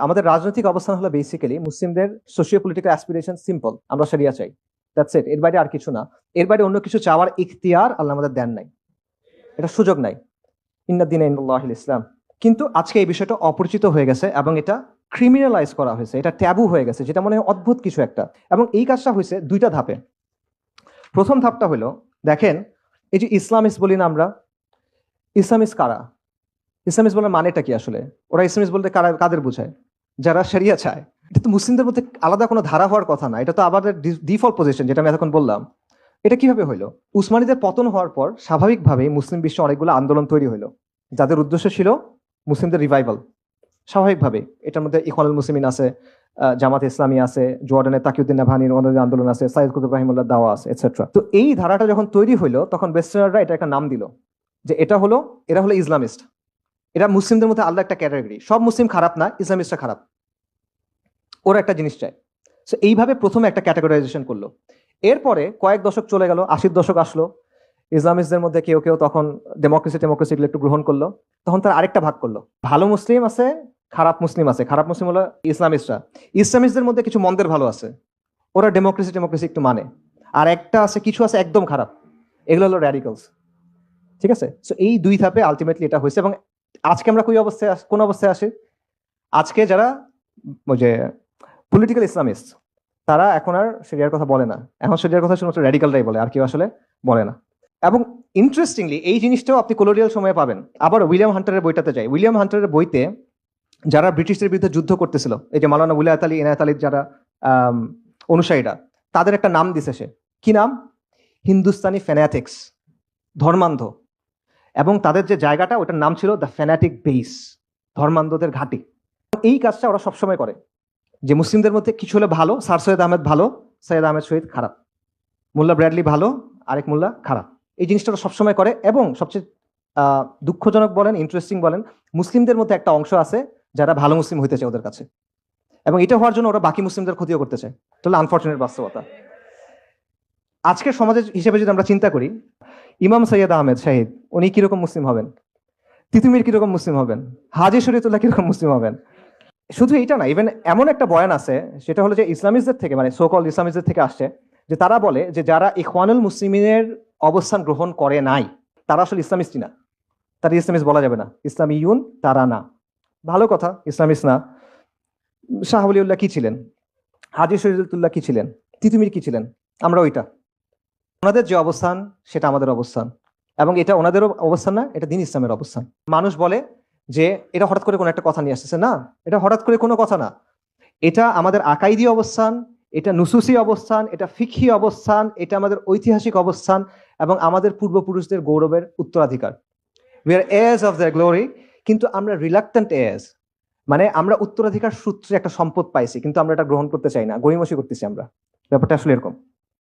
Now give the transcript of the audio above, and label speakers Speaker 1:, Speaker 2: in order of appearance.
Speaker 1: আমাদের রাজনৈতিক অবস্থান হলো বেসিক্যালি মুসলিমদের সোশিও পলিটিক্যাল অ্যাসপিরেশন সিম্পল আমরা সারিয়া চাই। দ্যাটস ইট এর বাইরে আর কিছু না। এর বাইরে অন্য কিছু চাওয়ার ইখতিয়ার আল্লাহ আমাদের দেন নাই। এটা সুযোগ নাই। ইন্দাল্লাহ ইসলাম কিন্তু আজকে এই বিষয়টা অপরিচিত হয়ে গেছে এবং এটা ক্রিমিনালাইজ করা হয়েছে, এটা ট্যাবু হয়ে গেছে, যেটা মনে হয় অদ্ভুত কিছু একটা। এবং এই কাজটা হয়েছে দুইটা ধাপে। প্রথম ধাপটা হলো, দেখেন, এই যে ইসলামিস্ট বলি না আমরা, ইসলামিস্ট কারা? ইসলামিস্ট বলার মানেটা কি আসলে? ওরা ইসলামিস্ট বলতে কারা কাদের বোঝায়? যারা শরিয়া চায়, এটা তো মুসলিমদের মধ্যে আলাদা কোনো ধারা হওয়ার কথা না, এটা তো আবার ডিফল্ট পজিশন যেটা আমি এতক্ষণ বললাম। এটা কীভাবে হইল? উসমানীদের পতন হওয়ার পর স্বাভাবিকভাবেই মুসলিম বিশ্বে অনেকগুলো আন্দোলন তৈরি হলো যাদের উদ্দেশ্য ছিল মুসলিমদের রিভাইভাল স্বাভাবিকভাবে এটার মধ্যে ইকবাল মুসলিমিন আছে জামাত ইসলামী আছে জর্ডানের তাকিউদ্দিন নাভানির অন্যান্য আন্দোলন আছে সাইদ কুতুব রাহিমুল্লাহ দাওয়া আছে এটসেট্রা তো এই ধারাটা যখন তৈরি হইল, তখন ওয়েস্টার্নাররা এটা একটা নাম দিল, যে এটা হলো, এরা হলো ইসলামিস্ট। এরা মুসলিমদের মধ্যে আলাদা একটা ক্যাটাগরি সব মুসলিম খারাপ না, ইসলামিস্টরা খারাপ। ওরা একটা জিনিস চায়। সো এইভাবে প্রথমে একটা ক্যাটাগরাইজেশন করল। এরপরে কয়েক দশক চলে গেল, আশির দশক আসলো। ইসলামিস্টদের মধ্যে কেউ কেউ তখন ডেমোক্রেসি টেমোক্রেসি এগুলো একটু গ্রহণ করল। তখন তার আরেকটা ভাগ করল। ভালো মুসলিম আছে, খারাপ মুসলিম আছে। খারাপ মুসলিম হলো ইসলামিস্টরা। ইসলামিস্টদের মধ্যে কিছু মন্দের ভালো আছে। ওরা ডেমোক্রেসি টেমোক্রেসি একটু মানে। আর একটা আছে, কিছু আছে একদম খারাপ। এগুলো হলো র্যাডিকালস ঠিক আছে? সো এই দুই ধাপে আলটিমেটলি এটা হয়েছে এবং আজকে আমরা কোন অবস্থায় কোন অবস্থায় আসি? আজকে যারা যে পলিটিক্যাল ইসলামিস্ট তারা এখন আর শরিয়ার কথা বলে না। এখন শরিয়ার কথা শুধুমাত্র র্যাডিক্যালরাই বলে, আর কেউ আসলে বলে না। এবং ইন্টারেস্টিংলি এই জিনিসটাও আপনি কলোনিয়াল সময়ে পাবেন। আবার উইলিয়াম হান্টারের বইটাতে যাই। উইলিয়াম হান্টারের বইতে যারা ব্রিটিশদের বিরুদ্ধে যুদ্ধ করতেছিল, এই যে মালানা উলায়ত আলী, এনায়ত আলীর যারা অনুসারীরা, তাদের একটা নাম দিছে সে। কি নাম? হিন্দুস্তানি ফ্যানাটিক্স ধর্মান্ধ। এবং তাদের যে জায়গাটা, ওটার নাম ছিল দ্য ফ্যানাটিক বেস ধর্মান্ধদের ঘাঁটি। এই কাজটা ওরা সবসময় করে। যে মুসলিমদের মধ্যে কিছু হলে ভালো, স্যার সৈয়দ আহমেদ ভালো, সৈয়দ আহমেদ শহীদ খারাপ। মোল্লা ব্র্যাডলি ভালো, আরেক মোল্লা খারাপ। এই জিনিসটা সবসময় করে এবং সবচেয়ে দুঃখজনক বলেন ইন্টারেস্টিং বলেন, মুসলিমদের মধ্যে একটা অংশ আছে যারা ভালো মুসলিম হইতে চায় ওদের কাছে। এবং এটা হওয়ার জন্য ওরা বাকি মুসলিমদের ক্ষতিও করতে চায়। তাহলে আনফর্চুনেট বাস্তবতা। আজকের সমাজের হিসেবে যদি আমরা চিন্তা করি, ইমাম সৈয়দ আহমেদ শাহিদ উনি কীরকম মুসলিম হবেন? তিতুমির কীরকম মুসলিম হবেন? হাজি শরীয়তুল্লাহ কীরকম মুসলিম হবেন? শুধু এটা না ইভেন এমন একটা বয়ান আছে, সেটা হলো যে ইসলামিস্টদের থেকে মানে সোকল ইসলামিস্টদের থেকে আসছে, যে তারা বলে যে যারা ইখওয়ানুল মুসলিমিনের অবস্থান গ্রহণ করে নাই, তারা আসলে ইসলামিস্টই না। তারা ইসলামিস্ট বলা যাবে না। ইসলামিউন তারা না। ভালো কথা, ইসলামিস্ট না। শাহ আলিউল্লাহ কি ছিলেন? হাজি শরীয়তুল্লাহ কি ছিলেন? তিতুমির কি ছিলেন? আমরা ওইটা। ওনাদের যে অবস্থান, সেটা আমাদের অবস্থান। এবং এটা ওনাদেরও অবস্থান না, এটা দিন ইসলামের অবস্থান। মানুষ বলে যে এটা হঠাৎ করে কোনো একটা কথা নিয়ে আসতেছে, না, এটা হঠাৎ করে কোনো কথা না। এটা আমাদের আকাইদি অবস্থান, এটা নুসুসি অবস্থান, এটা ফিখি অবস্থান, এটা আমাদের ঐতিহাসিক অবস্থান এবং আমাদের পূর্বপুরুষদের গৌরবের উত্তরাধিকার। We are heirs of the glory কিন্তু আমরা রিলাক্টেন্ট এজ মানে আমরা উত্তরাধিকার সূত্রে একটা সম্পদ পাইছি, কিন্তু আমরা এটা গ্রহণ করতে চাই না গরিমসি করতেছি আমরা। ব্যাপারটা আসলে এরকম।